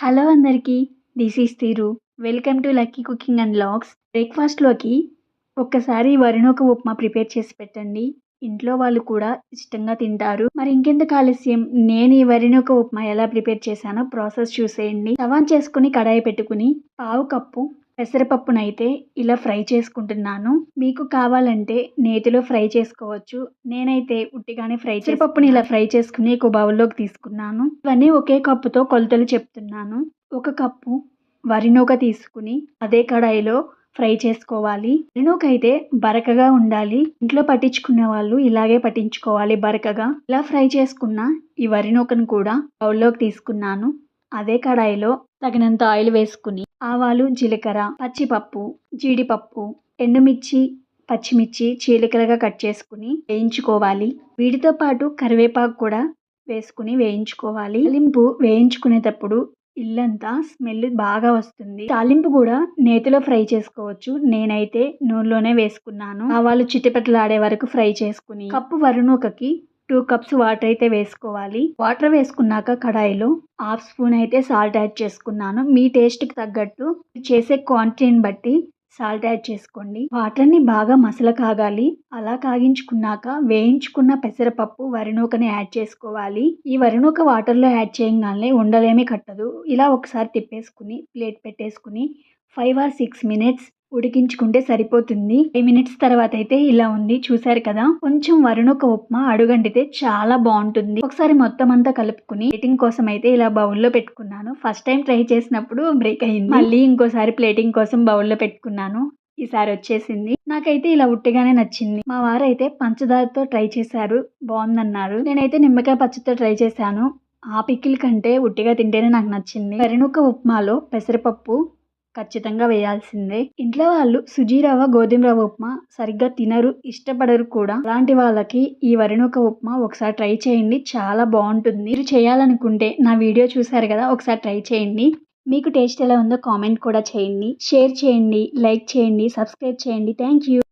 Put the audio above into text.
Hello అందరికీ this is తీరు. Welcome to lucky cooking and vlogs బ్రేక్ఫాస్ట్లోకి ఒక్కసారి వరినొక ఉప్మా ప్రిపేర్ చేసి పెట్టండి. ఇంట్లో వాళ్ళు కూడా ఇష్టంగా తింటారు. మరి ఇంకెందుకు ఆలస్యం? నేను ఈ వరినొక ఉప్మా ఎలా ప్రిపేర్ చేశానో ప్రాసెస్ చూసేయండి. తవాన్ చేసుకుని కడాయి పెట్టుకుని పావు కప్పు పెసరపప్పునైతే ఇలా ఫ్రై చేసుకుంటున్నాను. మీకు కావాలంటే నేతిలో ఫ్రై చేసుకోవచ్చు. నేనైతే ఉట్టిగానే ఫ్రై పప్పుని ఇలా ఫ్రై చేసుకుని ఒక బౌల్లోకి తీసుకున్నాను. ఇవన్నీ ఒకే కప్పుతో కొలతలు చెప్తున్నాను. ఒక కప్పు వరినూక తీసుకుని అదే కడాయిలో ఫ్రై చేసుకోవాలి. వరినూక అయితే బరకగా ఉండాలి. ఇంట్లో పట్టించుకునే వాళ్ళు ఇలాగే పట్టించుకోవాలి బరకగా. ఇలా ఫ్రై చేసుకున్న ఈ వరినూకను కూడా బౌల్లోకి తీసుకున్నాను. అదే కడాయిలో తగినంత ఆయిల్ వేసుకుని ఆవాలు జీలకర్ర పచ్చిపప్పు జీడిపప్పు ఎండుమిర్చి పచ్చిమిర్చి చీలికలుగా కట్ చేసుకుని వేయించుకోవాలి. వీటితో పాటు కరివేపాకు కూడా వేసుకుని వేయించుకోవాలి. తాలింపు వేయించుకునేటప్పుడు ఇల్లంతా స్మెల్ బాగా వస్తుంది. తాలింపు కూడా నేతిలో ఫ్రై చేసుకోవచ్చు. నేనైతే నూనెలోనే వేసుకున్నాను. ఆవాలు చిట్టపెట్టలాడే వరకు ఫ్రై చేసుకుని కప్పు వరుణూకకి టూ కప్స్ వాటర్ అయితే వేసుకోవాలి. వాటర్ వేసుకున్నాక కడాయిలో హాఫ్ స్పూన్ అయితే సాల్ట్ యాడ్ చేసుకున్నాను. మీ టేస్ట్కి తగ్గట్టు చేసే క్వాంటిటీని బట్టి సాల్ట్ యాడ్ చేసుకోండి. వాటర్ని బాగా మసల కాగాలి. అలా కాగించుకున్నాక వేయించుకున్న పెసరపప్పు వరినూకని యాడ్ చేసుకోవాలి. ఈ వరినూక వాటర్లో యాడ్ చేయగానే ఉండలేమీ కట్టదు. ఇలా ఒకసారి తిప్పేసుకుని ప్లేట్ పెట్టేసుకుని ఫైవ్ ఆర్ సిక్స్ మినిట్స్ ఉడికించుకుంటే సరిపోతుంది. ఫైవ్ మినిట్స్ తర్వాత అయితే ఇలా ఉంది. చూసారు కదా? కొంచెం వరుణొక ఉప్మా అడుగంటితే చాలా బాగుంటుంది. ఒకసారి మొత్తం అంతా కలుపుకుని ప్లేటింగ్ కోసం అయితే ఇలా బౌల్లో పెట్టుకున్నాను. ఫస్ట్ టైం ట్రై చేసినప్పుడు బ్రేక్ అయింది. మళ్ళీ ఇంకోసారి ప్లేటింగ్ కోసం బౌల్లో పెట్టుకున్నాను. ఈసారి వచ్చేసింది. నాకైతే ఇలా ఉట్టిగానే నచ్చింది. మా వారు అయితే పంచదారతో ట్రై చేశారు. బాగుందన్నారు. నేనైతే నిమ్మకాయ పచ్చతో ట్రై చేశాను. ఆ పిక్కిల్ కంటే ఉట్టిగా తింటేనే నాకు నచ్చింది. వరినుక ఉప్మాలో పెసరపప్పు ఖచ్చితంగా వేయాల్సిందే. ఇంట్లో వాళ్ళు సుజీరవ్వ గోధుమ రవ్వ ఉప్మా సరిగ్గా తినరు ఇష్టపడరు కూడా. అలాంటి వాళ్ళకి ఈ వరినొక ఉప్మా ఒకసారి ట్రై చేయండి. చాలా బాగుంటుంది. మీరు చేయాలనుకుంటే నా వీడియో చూసారు కదా ఒకసారి ట్రై చేయండి. మీకు టేస్ట్ ఎలా ఉందో కామెంట్ కూడా చేయండి. షేర్ చేయండి లైక్ చేయండి సబ్స్క్రైబ్ చేయండి. Thank you.